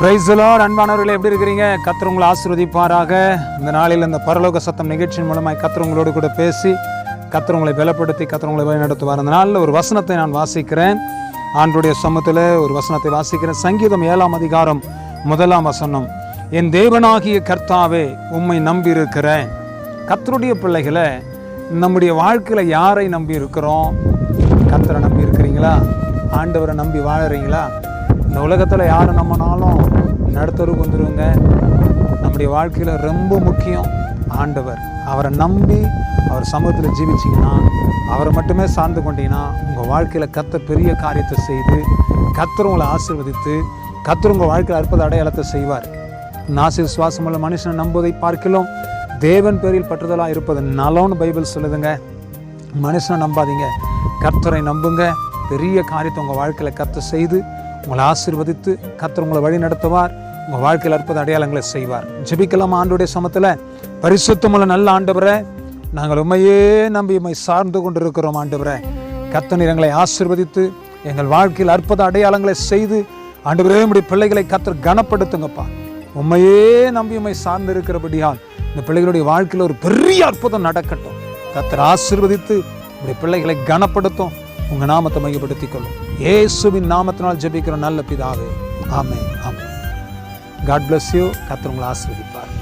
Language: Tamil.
பிரைஸ்லார் அன்பானவர்களே எப்படி இருக்கிறீங்க? கத்தர் உங்களை ஆசீர்வதிப்பாராக. இந்த நாளில் இந்த பரலோக சத்தம் நிகழ்ச்சியின் மூலமாக கத்திரவங்களோடு கூட பேசி கத்திரவங்களை பலப்படுத்தி கத்திரவங்களை வழிநடத்துவார். அந்த நாளில் ஒரு வசனத்தை நான் வாசிக்கிறேன். ஆண்டுடைய சமூகத்தில் ஒரு வசனத்தை வாசிக்கிறேன். சங்கீதம் ஏழாம் அதிகாரம் முதலாம் வசனம். என் தேவனாகிய கர்த்தாவே உம்மை நம்பி இருக்கிறேன் கத்தருடைய பிள்ளைகளை நம்முடைய வாழ்க்கையில் யாரை நம்பி இருக்கிறோம் கத்தரை நம்பி இருக்கிறீங்களா ஆண்டவரை நம்பி வாழறீங்களா? இந்த உலகத்தில் யாரை நம்மனாலும் நடுத்தருக்கு வந்துடுங்க நம்முடைய வாழ்க்கையில் ரொம்ப முக்கியம் ஆண்டவர். அவரை நம்பி அவர் சமூகத்தில் ஜீவிச்சிங்கன்னா அவரை மட்டுமே சார்ந்து கொண்டீங்கன்னா உங்கள் வாழ்க்கையில் கத்த பெரிய காரியத்தை செய்து கத்தர் உங்களை ஆசிர்வதித்து கத்தர் உங்கள் வாழ்க்கையில் அற்புத அடையாளத்தை செய்வார். நாசிர் சுவாசமுள்ள மனுஷனை நம்புவதை பார்க்கலாம் தேவன் பேரில் பற்றுதலாக இருப்பது நலோன்னு பைபிள் சொல்லுதுங்க. மனுஷனை நம்பாதீங்க. கர்த்தரை நம்புங்க. பெரிய காரியத்தை உங்கள் வாழ்க்கையில் கத்த செய்து உங்களை ஆசிர்வதித்து கத்தர் உங்களை வழி நடத்துவார். உங்கள் வாழ்க்கையில் அற்புத அடையாளங்களை செய்வார். ஜபிக்கலாம் ஆண்டுடைய சமத்தில். பரிசுத்தமுள்ள நல்ல ஆண்டவரை நாங்கள் உண்மையே நம்பி உண்மை சார்ந்து கொண்டிருக்கிறோம் ஆண்டவரை. கர்த்தர் எங்களை ஆசீர்வதித்து எங்கள் வாழ்க்கையில் அற்புத அடையாளங்களை செய்து ஆண்டவரே நம்முடைய பிள்ளைகளை கத்தர் கனப்படுத்துங்கப்பா. உண்மையே நம்பி உண்மை சார்ந்து இருக்கிறபடியால் இந்த பிள்ளைகளுடைய வாழ்க்கையில் ஒரு பெரிய அற்புதம் நடக்கட்டும். கத்தர் ஆசீர்வதித்து உங்களுடைய பிள்ளைகளை கனப்படுத்தும். உங்கள் நாமத்தை மையப்படுத்திக் கொள்ளும். இயேசுவின் நாமத்தினால் ஜெபிக்கிற நல்ல பிதாவே. ஆமே ஆமே காட் பிளஸ் யூ கர்த்தர் ஆஸ்வதிப்பார்